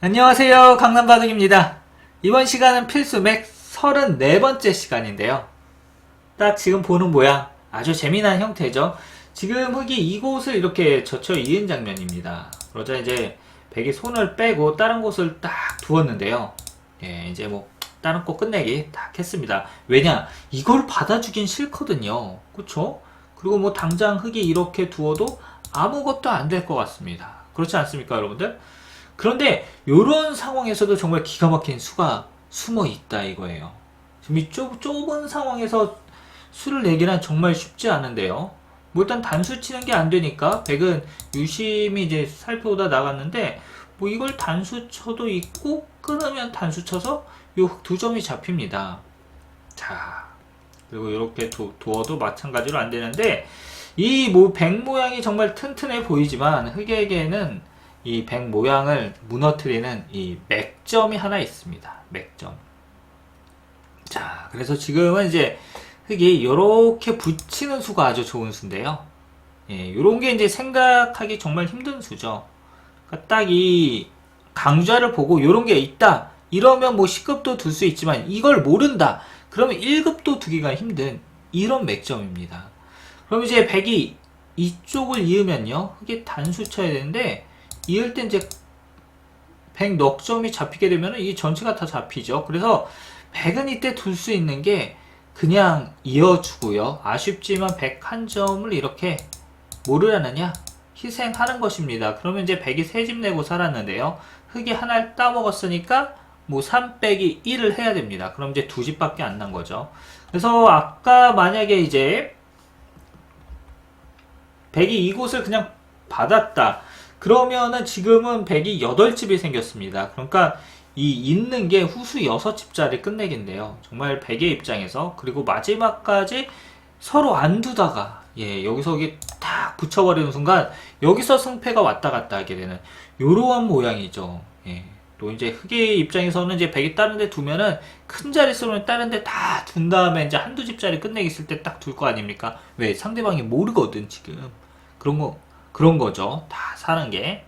안녕하세요. 강남바둑입니다. 이번 시간은 필수 맥 34번째 시간인데요. 딱 지금 보는 모양 아주 재미난 형태죠. 지금 흙이 이곳을 이렇게 젖혀 이은 장면입니다. 그러자 이제 백이 손을 빼고 다른 곳을 딱 두었는데요. 예, 이제 뭐 다른 곳 끝내기 딱 했습니다. 왜냐? 이걸 받아주긴 싫거든요. 그쵸? 그리고 뭐 당장 흙이 이렇게 두어도 아무것도 안 될 것 같습니다. 그렇지 않습니까, 여러분들? 그런데 이런 상황에서도 정말 기가 막힌 수가 숨어 있다 이거예요. 지금 이 좁, 좁은 상황에서 수를 내기란 정말 쉽지 않은데요. 뭐 일단 단수 치는 게 안 되니까 백은 유심히 이제 살펴보다 나갔는데 뭐 이걸 단수 쳐도 있고 끊으면 단수 쳐서 요 두 점이 잡힙니다. 자 그리고 이렇게 두, 두어도 마찬가지로 안 되는데 이 뭐 백 모양이 정말 튼튼해 보이지만 흑에게는 이 백 모양을 무너뜨리는 이 맥점이 하나 있습니다. 맥점. 자, 그래서 지금은 이제 흙이 이렇게 붙이는 수가 아주 좋은 수인데요. 예, 이런 게 이제 생각하기 정말 힘든 수죠. 그러니까 딱이 강좌를 보고 이런 게 있다. 이러면 뭐 10급도 둘 수 있지만 이걸 모른다. 그러면 1급도 두기가 힘든 이런 맥점입니다. 그럼 이제 100이 이쪽을 이으면요. 흙이 단수 쳐야 되는데 이을 때 이제 100 넉점이 잡히게 되면 이 전체가 다 잡히죠. 그래서 100은 이때 둘 수 있는 게 그냥 이어주고요. 아쉽지만 101점을 이렇게 뭐를 하느냐? 희생하는 것입니다. 그러면 이제 100이 세집 내고 살았는데요. 흙이 하나를 따먹었으니까 뭐 3 빼기 1을 해야 됩니다. 그럼 이제 두 집밖에 안 난 거죠. 그래서 아까 만약에 이제 100이 이곳을 그냥 받았다. 그러면은 지금은 100이 8집이 생겼습니다. 그러니까 이 있는 게 후수 6집짜리 끝내기인데요. 정말 100의 입장에서 그리고 마지막까지 서로 안 두다가 예, 여기서 이게 딱 붙여버리는 순간 여기서 승패가 왔다 갔다 하게 되는 요러한 모양이죠. 예. 또 이제 흑의 입장에서는 이제 100이 다른 데 두면은 큰 자릿수로는 다른 데 다 둔 다음에 이제 한두 집짜리 끝내기 있을 때 딱 둘 거 아닙니까? 왜? 상대방이 모르거든, 지금. 그런 거, 그런 거죠. 다 사는 게.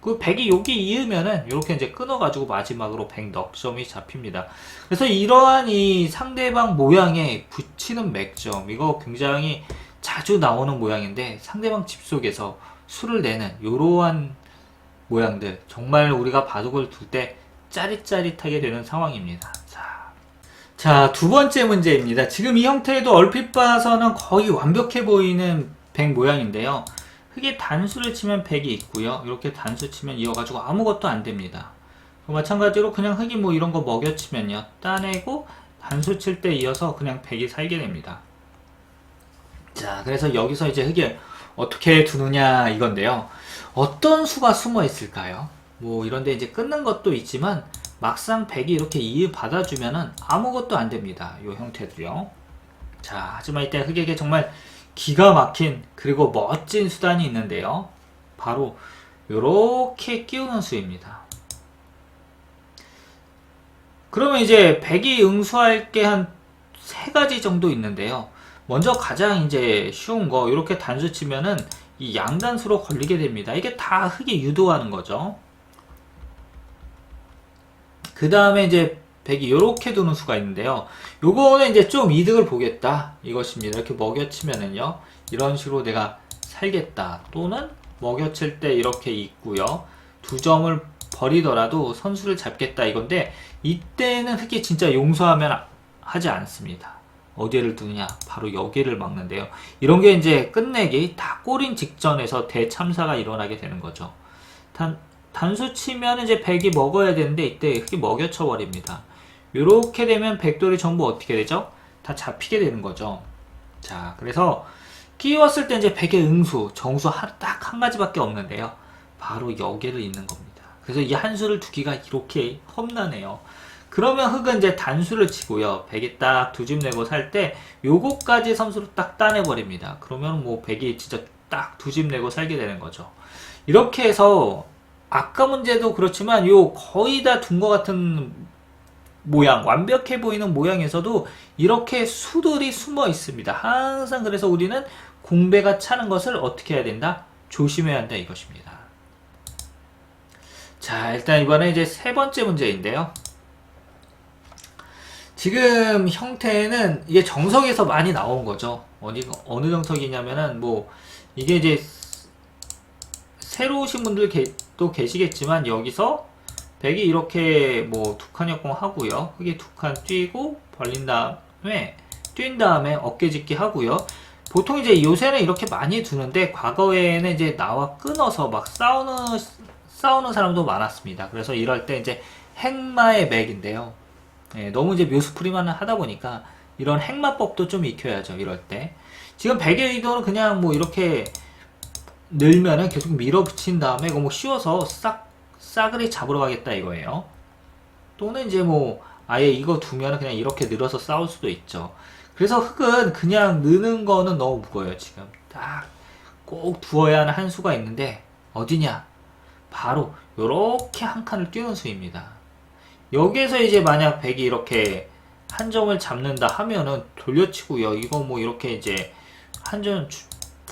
그 100이 여기 이으면은 이렇게 이제 끊어가지고 마지막으로 100 넉점이 잡힙니다. 그래서 이러한 이 상대방 모양에 붙이는 맥점, 이거 굉장히 자주 나오는 모양인데 상대방 집 속에서 수를 내는 이러한 모양들 정말 우리가 바둑을 둘 때 짜릿짜릿하게 되는 상황입니다. 자, 자, 두 번째 문제입니다. 지금 이 형태에도 얼핏 봐서는 거의 완벽해 보이는 백 모양인데요. 흙에 단수를 치면 백이 있고요. 이렇게 단수 치면 이어가지고 아무것도 안 됩니다. 마찬가지로 그냥 흙이 뭐 이런 거 먹여치면요. 따내고 단수 칠 때 이어서 그냥 백이 살게 됩니다. 자, 그래서 여기서 이제 흙을 어떻게 두느냐 이건데요. 어떤 수가 숨어 있을까요? 뭐 이런데 이제 끊는 것도 있지만 막상 백이 이렇게 이을 받아주면은 아무것도 안 됩니다. 이 형태도요. 자, 하지만 이때 흑에게 정말 기가 막힌 그리고 멋진 수단이 있는데요. 바로 이렇게 끼우는 수입니다. 그러면 이제 백이 응수할 게 한 세 가지 정도 있는데요. 먼저 가장 이제 쉬운 거 이렇게 단수 치면은 이 양단수로 걸리게 됩니다. 이게 다 흙이 유도하는 거죠. 그 다음에 이제 백이 이렇게 두는 수가 있는데요. 요거는 이제 좀 이득을 보겠다 이것입니다. 이렇게 먹여치면은요. 이런 식으로 내가 살겠다. 또는 먹여칠 때 이렇게 있고요. 두 점을 버리더라도 선수를 잡겠다 이건데 이때는 흙이 진짜 용서하면 하지 않습니다. 어디를 두느냐? 바로 여기를 막는데요. 이런 게 이제 끝내기 다 꼬린 직전에서 대참사가 일어나게 되는 거죠. 단, 단수 치면 이제 백이 먹어야 되는데 이때 흙이 먹여쳐 버립니다. 이렇게 되면 백돌이 전부 어떻게 되죠? 다 잡히게 되는 거죠. 자, 그래서 끼웠을 때 이제 백의 응수, 정수 딱 한 가지밖에 없는데요. 바로 여기를 있는 겁니다. 그래서 이 한 수를 두기가 이렇게 험난해요. 그러면 흙은 이제 단수를 치고요. 백이 딱 두 집 내고 살 때 요거까지 선수로 딱 따내버립니다. 그러면 뭐 백이 진짜 딱 두 집 내고 살게 되는 거죠. 이렇게 해서 아까 문제도 그렇지만 요 거의 다 둔 것 같은 모양, 완벽해 보이는 모양에서도 이렇게 수들이 숨어 있습니다. 항상 그래서 우리는 공배가 차는 것을 어떻게 해야 된다? 조심해야 한다 이것입니다. 자, 일단 이번에 이제 세 번째 문제인데요. 지금 형태는 이게 정석에서 많이 나온 거죠. 어디, 어느 정석이냐면은 뭐, 이게 이제 새로 오신 분들도 계시겠지만 여기서 백이 이렇게 뭐 두 칸 역공하고요. 흙이 두칸 뛰고 벌린 다음에 뛴 다음에 어깨 짚기 하고요. 보통 이제 요새는 이렇게 많이 두는데 과거에는 이제 나와 끊어서 막 싸우는 싸우는 사람도 많았습니다. 그래서 이럴 때 이제 행마의 맥인데요. 예, 너무 이제 묘수풀이만 하다 보니까 이런 행마법도 좀 익혀야죠. 이럴 때 지금 백의 의도는 그냥 뭐 이렇게 늘면은 계속 밀어붙인 다음에 이거 뭐 씌워서 싹 싸그리 잡으러 가겠다 이거예요. 또는 이제 뭐 아예 이거 두면은 그냥 이렇게 늘어서 싸울 수도 있죠. 그래서 흙은 그냥 느는 거는 너무 무거워요, 지금. 딱 꼭 두어야 하는 한 수가 있는데 어디냐? 바로 요렇게 한 칸을 띄우는 수입니다. 여기에서 이제 만약 백이 이렇게 한 점을 잡는다 하면은 돌려치고요. 이거 뭐 이렇게 이제 한 점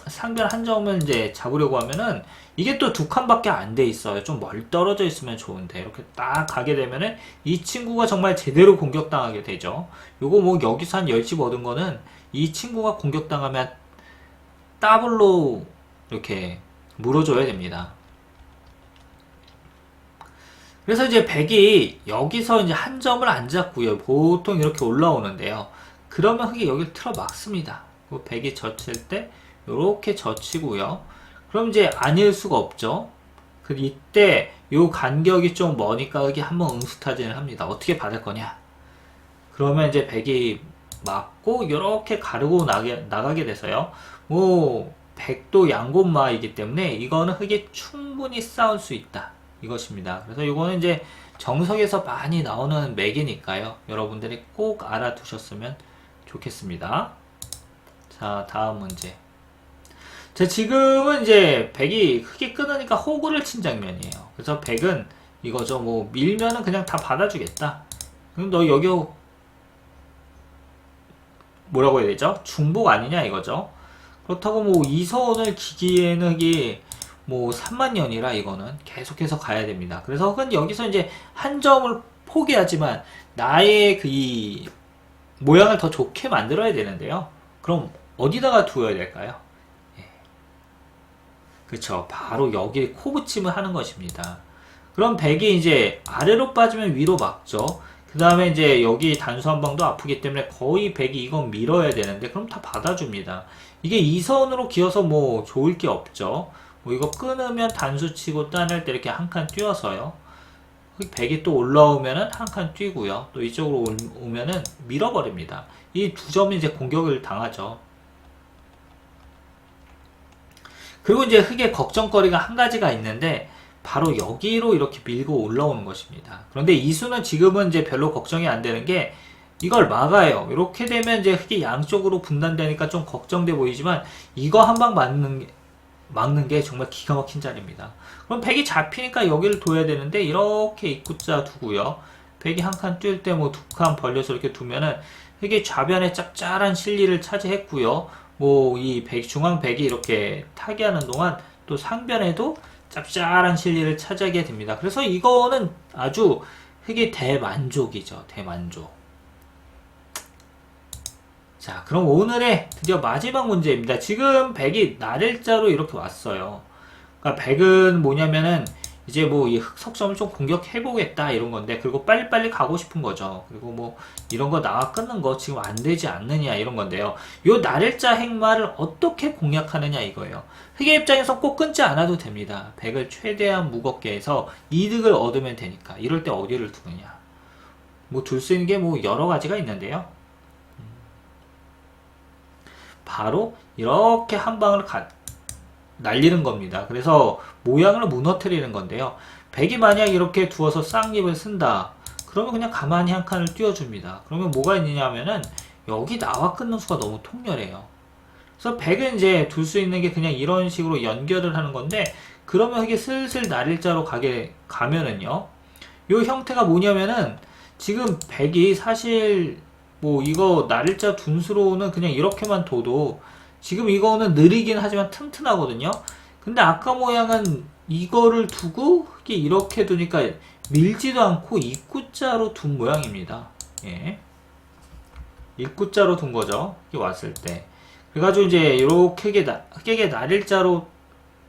상변 한 점을 이제 잡으려고 하면은 이게 또 두 칸밖에 안 돼 있어요. 좀 멀 떨어져 있으면 좋은데 이렇게 딱 가게 되면은 이 친구가 정말 제대로 공격당하게 되죠. 요거 뭐 여기서 한 10집 얻은 거는 이 친구가 공격당하면 더블로 이렇게 물어줘야 됩니다. 그래서 이제 백이 여기서 이제 한 점을 안 잡고요. 보통 이렇게 올라오는데요. 그러면 흙이 여기를 틀어 막습니다. 그 백이 젖힐 때 이렇게 젖히고요. 그럼 이제 아닐 수가 없죠. 그 이때 요 간격이 좀 머니까 여기 한번 응수타진을 합니다. 어떻게 받을 거냐? 그러면 이제 백이 맞고 이렇게 가르고 나게, 나가게 돼서요. 뭐 백도 양곤마이기 때문에 이거는 흙이 충분히 싸울 수 있다. 이것입니다. 그래서 이거는 이제 정석에서 많이 나오는 맥이니까요. 여러분들이 꼭 알아두셨으면 좋겠습니다. 자, 다음 문제. 자, 지금은 이제 백이 크게 끊으니까 호구를 친 장면이에요. 그래서 백은 이거죠. 뭐 밀면은 그냥 다 받아주겠다. 그럼 너 여기 뭐라고 해야 되죠? 중복 아니냐 이거죠. 그렇다고 뭐 이선을 기기에는 이게 뭐 3만 년이라 이거는 계속해서 가야 됩니다. 그래서 흙은 여기서 이제 한 점을 포기하지만 나의 그 이 모양을 더 좋게 만들어야 되는데요. 그럼 어디다가 두어야 될까요? 그쵸. 바로 여기 코 붙임을 하는 것입니다. 그럼 백이 이제 아래로 빠지면 위로 막죠. 그 다음에 이제 여기 단수 한 방도 아프기 때문에 거의 백이 이건 밀어야 되는데 그럼 다 받아줍니다. 이게 이선으로 기어서 뭐 좋을 게 없죠. 뭐 이거 끊으면 단수 치고 따낼 때 이렇게 한 칸 뛰어서요. 백이 또 올라오면은 한 칸 뛰고요. 또 이쪽으로 오면은 밀어버립니다. 이 두 점이 이제 공격을 당하죠. 그리고 이제 흙의 걱정거리가 한 가지가 있는데 바로 여기로 이렇게 밀고 올라오는 것입니다. 그런데 이 수는 지금은 이제 별로 걱정이 안 되는 게 이걸 막아요. 이렇게 되면 이제 흙이 양쪽으로 분단되니까 좀 걱정돼 보이지만 이거 한 방 맞는 게, 막는 게 정말 기가 막힌 자리입니다. 그럼 백이 잡히니까 여기를 둬야 되는데 이렇게 입구자 두고요. 백이 한 칸 뛸 때 뭐 두 칸 벌려서 이렇게 두면은 흙이 좌변에 짭짤한 실리를 차지했고요. 뭐 이 중앙 백이 이렇게 타기하는 동안 또 상변에도 짭짤한 실리를 차지하게 됩니다. 그래서 이거는 아주 흙의 대만족이죠. 대만족. 자, 그럼 오늘의 드디어 마지막 문제입니다. 지금 백이 날일자로 이렇게 왔어요. 그러니까 백은 뭐냐면은 이제 뭐 이 흑석점을 좀 공격해보겠다 이런 건데 그리고 빨리빨리 가고 싶은 거죠. 그리고 뭐 이런 거 나와 끊는 거 지금 안 되지 않느냐 이런 건데요. 요 날일자 행마를 어떻게 공략하느냐 이거예요. 흑의 입장에서 꼭 끊지 않아도 됩니다. 백을 최대한 무겁게 해서 이득을 얻으면 되니까 이럴 때 어디를 두느냐. 뭐 둘 수 있는 게 뭐 여러 가지가 있는데요. 음. 바로 이렇게 한 방을 가, 날리는 겁니다. 그래서 모양을 무너뜨리는 건데요. 백이 만약 이렇게 두어서 쌍립을 쓴다. 그러면 그냥 가만히 한 칸을 띄워줍니다. 그러면 뭐가 있느냐 하면은 여기 나와 끊는 수가 너무 통렬해요. 그래서 백은 이제 둘 수 있는 게 그냥 이런 식으로 연결을 하는 건데 그러면 이게 슬슬 날일자로 가게 가면은요. 요 형태가 뭐냐면은 지금 백이 사실 뭐 이거 날일자 둔수로는 그냥 이렇게만 둬도 지금 이거는 느리긴 하지만 튼튼하거든요. 근데 아까 모양은 이거를 두고 이렇게 두니까 밀지도 않고 입구자로 둔 모양입니다. 예. 입구자로 둔 거죠. 이 왔을 때. 그래가지고 이제 이렇게 나, 흙에게 날일자로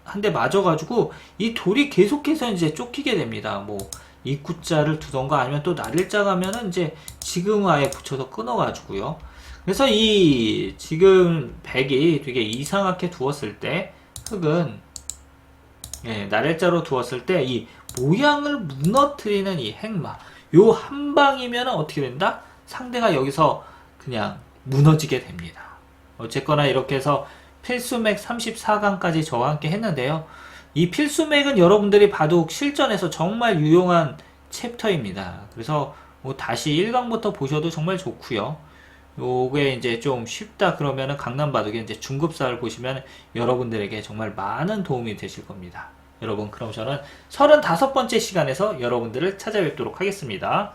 한 대 맞아가지고 이 돌이 계속해서 이제 쫓기게 됩니다. 뭐 입구자를 두던가 아니면 또 날일자 가면은 이제 지금 아예 붙여서 끊어가지고요. 그래서 이 지금 백이 되게 이상하게 두었을 때 흙은 예, 날일자로 두었을 때 이 모양을 무너뜨리는 이 행마 요 한 방이면 어떻게 된다? 상대가 여기서 그냥 무너지게 됩니다. 어쨌거나 이렇게 해서 필수맥 34강까지 저와 함께 했는데요. 이 필수맥은 여러분들이 바둑 실전에서 정말 유용한 챕터입니다. 그래서 뭐 다시 1강부터 보셔도 정말 좋고요. 요게 이제 좀 쉽다 그러면은 강남 바둑의 이제 중급사를 보시면 여러분들에게 정말 많은 도움이 되실 겁니다. 여러분 그럼 저는 35번째 시간에서 여러분들을 찾아뵙도록 하겠습니다.